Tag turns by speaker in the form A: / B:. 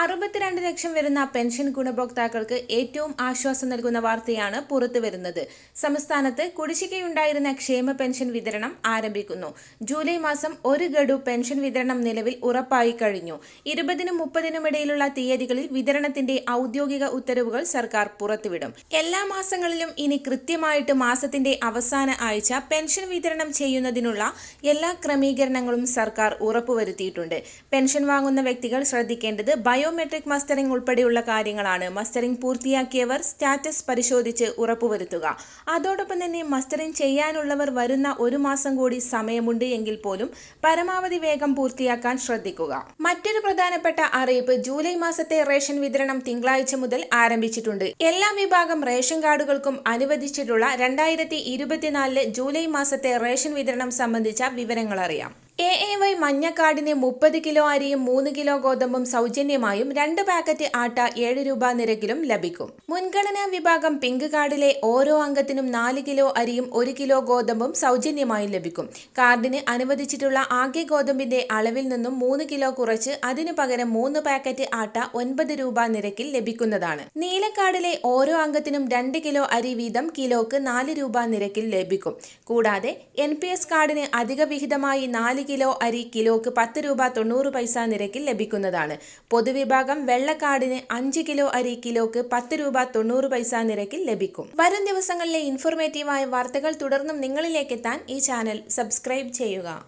A: അറുപത്തിരണ്ട് ലക്ഷം വരുന്ന പെൻഷൻ ഗുണഭോക്താക്കൾക്ക് ഏറ്റവും ആശ്വാസം നൽകുന്ന വാർത്തയാണ് പുറത്തു വരുന്നത്. സംസ്ഥാനത്ത് കുടിശ്ശികയുണ്ടായിരുന്ന ക്ഷേമ പെൻഷൻ വിതരണം ആരംഭിക്കുന്നു. ജൂലൈ മാസം ഒരു ഗഡു പെൻഷൻ വിതരണം നിലവിൽ ഉറപ്പായി കഴിഞ്ഞു. ഇരുപതിനും മുപ്പതിനും ഇടയിലുള്ള തീയതികളിൽ വിതരണത്തിന്റെ ഔദ്യോഗിക ഉത്തരവുകൾ സർക്കാർ പുറത്തുവിടും. എല്ലാ മാസങ്ങളിലും ഇനി കൃത്യമായിട്ട് മാസത്തിന്റെ അവസാന ആഴ്ച പെൻഷൻ വിതരണം ചെയ്യുന്നതിനുള്ള എല്ലാ ക്രമീകരണങ്ങളും സർക്കാർ ഉറപ്പുവരുത്തിയിട്ടുണ്ട്. പെൻഷൻ വാങ്ങുന്ന വ്യക്തികൾ ശ്രദ്ധിക്കേണ്ടത് ബയോമെട്രിക് മസ്റ്ററിംഗ് ഉൾപ്പെടെയുള്ള കാര്യങ്ങളാണ് മസ്റ്ററിംഗ് പൂർത്തിയാക്കിയവർ സ്റ്റാറ്റസ് പരിശോധിച്ച് ഉറപ്പുവരുത്തുക. അതോടൊപ്പം തന്നെ മസ്റ്ററിംഗ് ചെയ്യാനുള്ളവർ വരുന്ന ഒരു മാസം കൂടി സമയമുണ്ട് എങ്കിൽ പോലും പരമാവധി വേഗം പൂർത്തിയാക്കാൻ ശ്രദ്ധിക്കുക. മറ്റൊരു പ്രധാനപ്പെട്ട അറിയിപ്പ് ജൂലൈ മാസത്തെ റേഷൻ വിതരണം തിങ്കളാഴ്ച മുതൽ ആരംഭിച്ചിട്ടുണ്ട്. എല്ലാ വിഭാഗം റേഷൻ കാർഡുകൾക്കും അനുവദിച്ചിട്ടുള്ള രണ്ടായിരത്തി ഇരുപത്തിനാലിലെ ജൂലൈ മാസത്തെ റേഷൻ വിതരണം സംബന്ധിച്ച വിവരങ്ങൾ അറിയാം എ എ വൈ മഞ്ഞക്കാടിന് മുപ്പത് കിലോ അരിയും മൂന്ന് കിലോ ഗോതമ്പും സൗജന്യമായും രണ്ട് പാക്കറ്റ് ആട്ട ഏഴ് രൂപ നിരക്കിലും ലഭിക്കും. മുൻഗണനാ വിഭാഗം പിങ്ക് കാർഡിലെ ഓരോ അംഗത്തിനും നാല് കിലോ അരിയും ഒരു കിലോ ഗോതമ്പും സൗജന്യമായും ലഭിക്കും. കാർഡിന് അനുവദിച്ചിട്ടുള്ള ആകെ ഗോതമ്പിന്റെ അളവിൽ നിന്നും മൂന്ന് കിലോ കുറച്ച് അതിനു പകരം മൂന്ന് പാക്കറ്റ് ആട്ട ഒൻപത് രൂപ നിരക്കിൽ ലഭിക്കുന്നതാണ്. നീലക്കാർഡിലെ ഓരോ അംഗത്തിനും രണ്ട് കിലോ അരി വീതം കിലോക്ക് നാല് രൂപ നിരക്കിൽ ലഭിക്കും. കൂടാതെ എൻ കാർഡിന് അധിക വിഹിതമായി നാല് കിലോ അരി കിലോക്ക് പത്ത് രൂപ തൊണ്ണൂറ് പൈസ നിരക്കിൽ ലഭിക്കുന്നതാണ്. പൊതുവിഭാഗം വെള്ളക്കാടിന് അഞ്ച് കിലോ അരി കിലോക്ക് പത്ത് രൂപ തൊണ്ണൂറ് പൈസ നിരക്കിൽ ലഭിക്കും. വരും ദിവസങ്ങളിലെ ഇൻഫോർമേറ്റീവായ വാർത്തകൾ തുടർന്നും നിങ്ങളിലേക്ക് എത്താൻ ഈ ചാനൽ സബ്സ്ക്രൈബ് ചെയ്യുക.